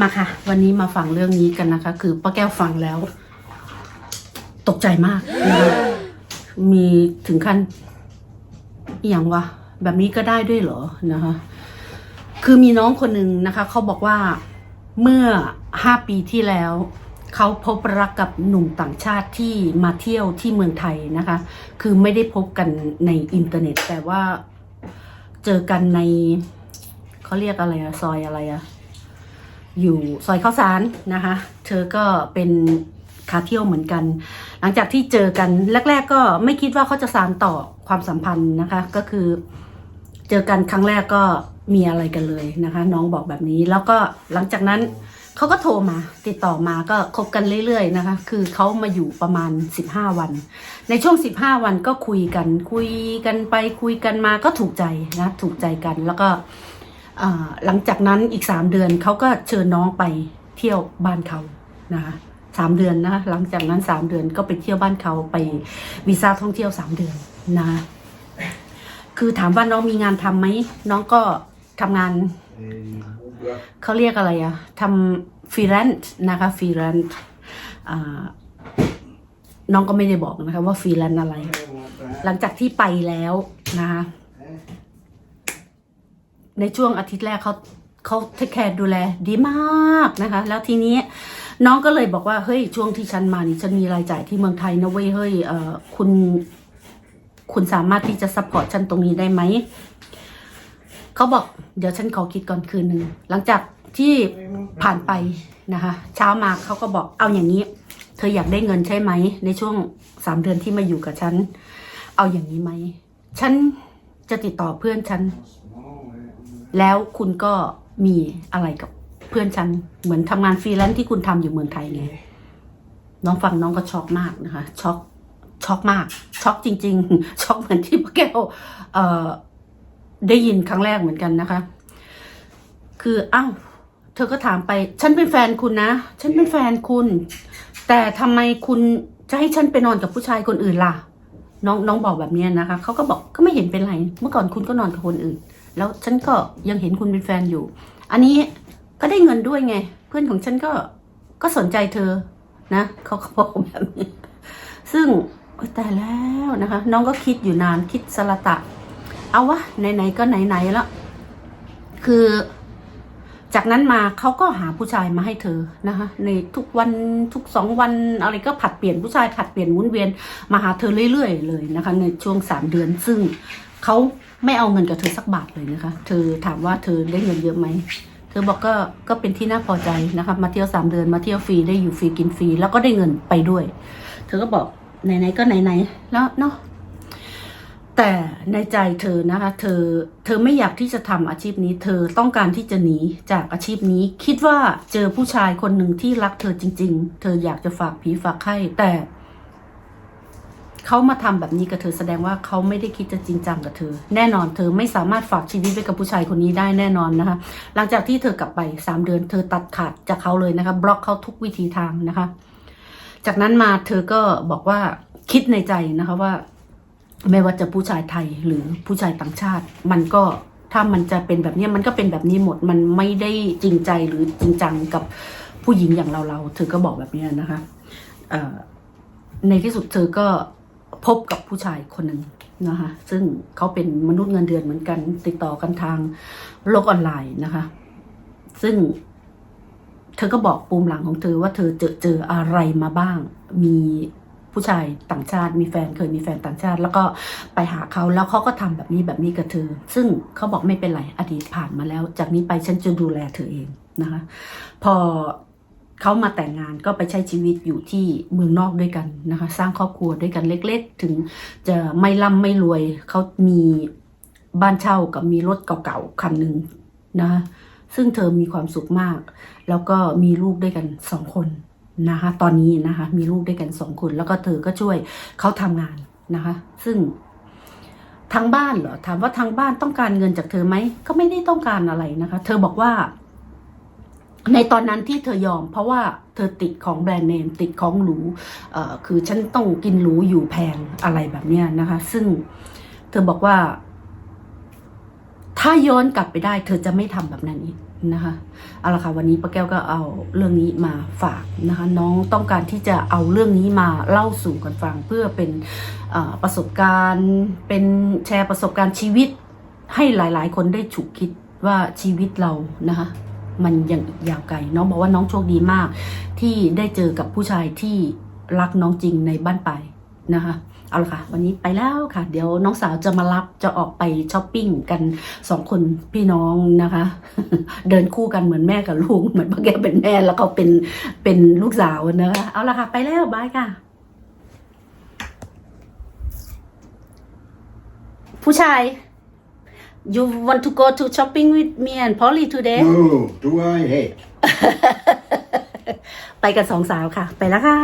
มาค่ะ วันนี้มาฟังเรื่องนี้กันนะคะ คือป้าแก้วฟังแล้ว ตกใจมากนะคะมีถึงขั้นอย่างวะแบบนี้ก็ได้ด้วยเหรอนะคะ คือมีน้องคนหนึ่งนะคะเขาบอกว่าเมื่อห้าปีที่แล้วเขาพบรักกับหนุ่มต่างชาติที่มาเที่ยวที่เมืองไทยนะคะ คือไม่ได้พบกันในอินเทอร์เน็ต แต่ว่าเจอกันในเขาเรียกอะไรอะซอยอะไรอะ อยู่ซอยข้าวสารนะคะ เธอก็เป็นขาเที่ยวเหมือนกัน หลังจากที่เจอกันแรก ๆ ก็ไม่คิดว่าเขาจะสานต่อความสัมพันธ์นะคะ ก็คือ เจอกันครั้งแรกก็มีอะไรกันเลยนะคะ น้องบอกแบบนี้แล้วก็หลังจากนั้นเขาก็โทรมา ติดต่อมาก็คบกันเรื่อยๆนะคะ คือเขามาอยู่ประมาณ 15 วัน ในช่วง 15 วันก็คุยกันคุยกันไปคุยกันมาก็ถูกใจนะ ถูกใจกันแล้วก็ หลังจากนั้นอีก3เดือนเขาก็เชิญน้องไปเที่ยวบ้านเขานะคะสามเดือนนะหลังจากนั้น3เดือนก็ไปเที่ยวบ้านเขาไปวีซ่าท่องเที่ยว3เดือนนะคือถามว่าน้องมีงานทำไหมน้องก็ทำงานเขาเรียกอะไรอะทำฟรีแลนซ์นะคะฟรีแลนซ์น้องก็ไม่ได้บอกนะคะว่าฟรีแลนซ์อะไร หลังจากที่ไปแล้วนะคะ ในช่วงอาทิตย์แรกเขาเขาเทคแคร์ดูแลดีมากนะคะ แล้วทีนี้น้องก็เลยบอกว่าเฮ้ยช่วงที่ฉันมานี่ฉันมีรายจ่ายที่เมืองไทยนะเว้ยเฮ้ยเออคุณ คุณสามารถที่จะซัพพอร์ตฉันตรงนี้ได้ไหมเขาบอกเดี๋ยวฉันขอคิดก่อนคืนหนึ่งหลังจากที่ผ่านไปนะคะ เช้ามาเขาก็บอกเอาอย่างนี้ เธออยากได้เงินใช่ไหม ในช่วงสามเดือนที่มาอยู่กับฉัน เอาอย่างนี้ไหมฉันจะติดต่อเพื่อนฉัน แล้วคุณก็มีอะไรกับเพื่อนฉัน เหมือนทำงานฟรีแลนซ์ที่คุณทำอยู่เมืองไทยไงน้องฟังน้องก็ช็อกมากนะคะ ช็อกช็อกมาก ช็อกจริง ๆ ช็อกเหมือนที่ป้าแก้วเอ่อได้ยินครั้งแรกเหมือนกันนะคะ คืออ้าวเธอก็ถามไป ฉันเป็นแฟนคุณนะ ฉันเป็นแฟนคุณ แต่ทำไมคุณจะให้ฉันไปนอนกับผู้ชายคนอื่นล่ะ น้องน้องบอกแบบเนี้ยนะคะเขาก็บอกก็ไม่เห็นเป็นไร เมื่อก่อนคุณก็นอนกับคนอื่น แล้วฉันก็ยังเห็นคุณเป็นแฟนอยู่ อันนี้ก็ได้เงินด้วยไง เพื่อนของฉันก็ก็สนใจเธอนะเขาบอกแบบนี้ ซึ่งโอ๊ยตายแล้วนะคะ น้องก็คิดอยู่นานคิดสละตะ เอาวะไหนๆก็ไหนๆแล้วคือ จากนั้นมาเขาก็หาผู้ชายมาให้เธอนะคะ ในทุกวันทุกสองวันอะไรก็ผัดเปลี่ยนผู้ชายผัดเปลี่ยนหมุนเวียนมาหาเธอเรื่อยๆเลยนะคะ ในช่วงสามเดือนซึ่ง เขาไม่เอาเงินกับเธอสักบาทเลยนะคะ เธอถามว่าเธอได้เงินเยอะไหม เธอบอกก็ก็เป็นที่น่าพอใจนะคะมาเที่ยวสามเดือนมาเที่ยวฟรีได้อยู่ฟรีกินฟรีแล้วก็ได้เงินไปด้วย เธอก็บอกไหนๆก็ไหนๆแล้วเนาะแต่ในใจเธอนะคะ เธอเธอไม่อยากที่จะทำอาชีพนี้ เธอต้องการที่จะหนีจากอาชีพนี้ คิดว่าเจอผู้ชายคนหนึ่งที่รักเธอจริง ๆ เธออยากจะฝากผีฝากไข้แต่ เขามาทำแบบนี้กับเธอแสดงว่าเขาไม่ได้คิดจะจริงจังกับเธอ แน่นอนเธอไม่สามารถฝากชีวิตไว้กับผู้ชายคนนี้ได้แน่นอนนะคะ หลังจากที่เธอกลับไปสามเดือน เธอตัดขาดจากเขาเลยนะคะบล็อกเขาทุกวิธีทางนะคะ จากนั้นมาเธอก็บอกว่าคิดในใจนะคะว่า ไม่ว่าจะผู้ชายไทยหรือผู้ชายต่างชาติ มันก็ถ้ามันจะเป็นแบบนี้มันก็เป็นแบบนี้หมดมันไม่ได้จริงใจหรือจริงจังกับผู้หญิงอย่างเราเราเธอก็บอกแบบนี้นะคะในที่สุดเธอก็ พบกับผู้ชายคนหนึ่งนะคะซึ่งเขาเป็นมนุษย์เงินเดือนเหมือนกัน ติดต่อกันทางโลกออนไลน์นะคะ ซึ่งเธอก็บอกปูมหลังของเธอว่าเธอเจอเจออะไรมาบ้าง มีผู้ชายต่างชาติมีแฟนเคยมีแฟนต่างชาติ แล้วก็ไปหาเขาแล้วเขาก็ทำแบบนี้แบบนี้กับเธอ ซึ่งเขาบอกไม่เป็นไรอดีตผ่านมาแล้ว จากนี้ไปฉันจะดูแลเธอเองนะคะ พอ เขามาแต่งงานก็ไปใช้ชีวิตอยู่ที่เมืองนอกด้วยกันนะคะ สร้างครอบครัวด้วยกันเล็กๆ ถึงจะไม่ร่ำไม่รวยเขามีบ้านเช่ากับมีรถเก่าๆคันหนึ่งนะคะซึ่งเธอมีความสุขมาก แล้วก็มีลูกด้วยกันสองคนนะคะ ตอนนี้นะคะ มีลูกด้วยกันสองคน แล้วก็เธอก็ช่วยเขาทำงานนะคะ ซึ่งทางบ้านเหรอถามว่าทางบ้านต้องการเงินจากเธอไหมก็ไม่ได้ต้องการอะไรนะคะ เธอบอกว่า ในตอนนั้นที่เธอยอม เพราะว่าเธอติดของแบรนด์เนมติดของหรูคือฉันต้องกินหรูอยู่แพงอะไรแบบเนี้ยนะคะ ซึ่งเธอบอกว่า ถ้าย้อนกลับไปได้ เธอจะไม่ทำแบบนั้นอีกนะคะเอาละค่ะวันนี้ป้าแก้วก็เอาเรื่องนี้มาฝากนะคะ น้องต้องการที่จะเอาเรื่องนี้มาเล่าสู่กันฟังเพื่อเป็นประสบการณ์ เป็นแชร์ประสบการณ์ชีวิต ให้หลาย ๆ คนได้ฉุกคิดว่าชีวิตเรานะคะ มันยังอีกยาวไกล น้องบอกว่าน้องโชคดีมาก ที่ได้เจอกับผู้ชายที่รักน้องจริงในบ้านไปนะคะ เอาละค่ะ วันนี้ไปแล้วค่ะ เดี๋ยวน้องสาวจะมารับจะออกไปช้อปปิ้งกันสองคนพี่น้องนะคะ เดินคู่กันเหมือนแม่กับลูกเหมือนพ่อแกเป็นแม่แล้วก็เป็นเป็นลูกสาวนะคะเอาละค่ะ ไปแล้วบายค่ะ ผู้ชาย you want to go to shopping with me and Polly today No, do I hate? ไปกันสองสาวค่ะ ไปแล้วค่ะ